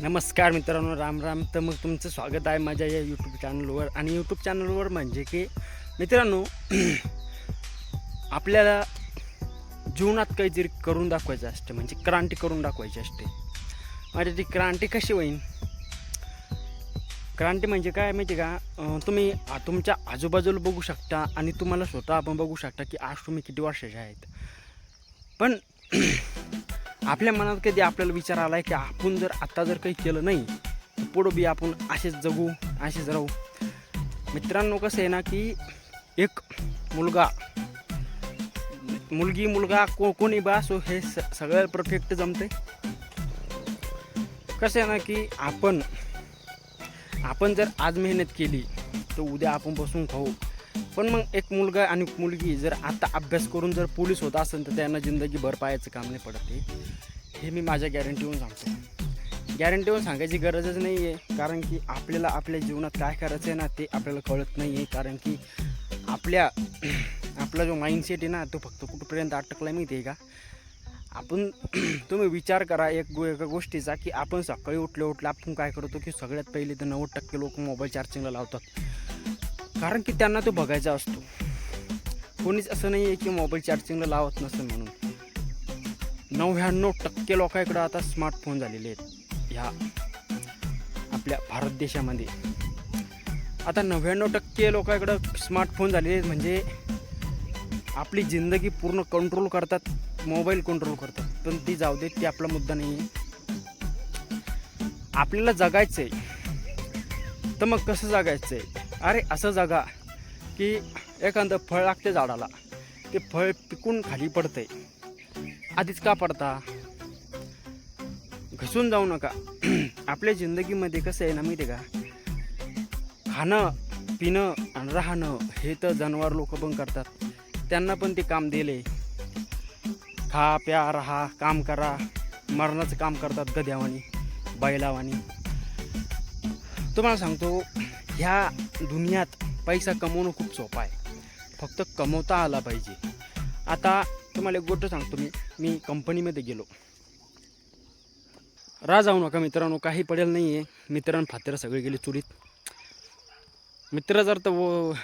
नमस्कार मित्रांनो राम राम. तर मग तुमचं स्वागत आहे माझ्या या यूट्यूब चॅनलवर आणि यूट्यूब चॅनलवर म्हणजे की मित्रांनो आपल्याला जीवनात काहीतरी करून दाखवायचं असते. म्हणजे क्रांती करून दाखवायची असते. माझ्या ती क्रांती कशी होईल क्रांती म्हणजे काय माहिती का? तुम्ही तुमच्या आजूबाजूला बघू शकता आणि तुम्हाला स्वतः आपण बघू शकता की आज तुम्ही किती वर्षाचे आहेत. पण आपल्या मनात कधी आपल्याला विचार आला आहे की आपण जर आत्ता जर काही केलं नाही तर पुढं बी आपण असेच जगू असेच राहू. मित्रांनो कसं आहे ना की एक मुलगा मुलगी मुलगा को कोणी बा असो हे स सगळं परफेक्ट जमते कसं आहे ना की आपण आपण जर आज मेहनत केली तर उद्या आपण बसून खाऊ. पण मग एक मुलगा आणि मुलगी जर आता अभ्यास करून जर पोलीस होत असेल तर त्यांना जिंदगी भर पाहायचं काम नाही पडत हे. हे मी माझ्या गॅरंटीवरून सांगतो. गॅरंटीहून सांगायची गरजच नाही आहे कारण की आपल्याला आपल्या जीवनात काय करायचं आहे ना ते आपल्याला कळत नाही आहे कारण की आपल्या आपला जो माइंडसेट आहे ना तो फक्त कुठपर्यंत अटकला माहिती आहे का? आपण तुम्ही विचार करा एक गो एका गोष्टीचा की आपण सकाळी उठले उठले आपण काय करतो की सगळ्यात पहिले तर नव्वद टक्के लोक मोबाईल चार्जिंगला लावतात. कारण की त्यांना तो बघायचा असतो. कोणीच असं नाही आहे की मोबाईल चार्जिंगला लावत नसेल म्हणून. नव्याण्णव टक्के लोकांकडं आता स्मार्टफोन झालेले आहेत. ह्या आपल्या भारत देशामध्ये. आता नव्याण्णव टक्के लोकांकडं स्मार्टफोन झालेले आहेत. म्हणजे आपली जिंदगी पूर्ण कंट्रोल करतात. मोबाईल कंट्रोल करतात. पण ती जाऊ देत ती आपला मुद्दा नाही आहे आपल्याला जगायचं आहे तर मग कसं जगायचं आहे अरे असं जगा की एखादं फळ लागते झाडाला. ते फळ पिकून खाली पडतंय. आधीच का पडता? घसून जाऊ नका. आपल्या जिंदगीमध्ये कसं आहे ना माहिती आहे का? खाणं पिणं आणि राहणं हे तर जनावर लोक पण करतात. त्यांना पण ते काम दिले खा प्या राहा काम करा. मरणाचं काम करतात गद्यावानी बैलावानी. तुम्हाला सांगतो ह्या दुनियात पैसा कमवणं खूप सोपं आहे. फक्त कमवता आला पाहिजे. आता तुम्हाला एक गोष्ट सांगतो मी. मी कंपनीमध्ये गेलो. रा जाऊ नका मित्रांनो काही पडेल नाही आहे मित्रांनो फातर सगळे गेले चुलीत मित्र जर तर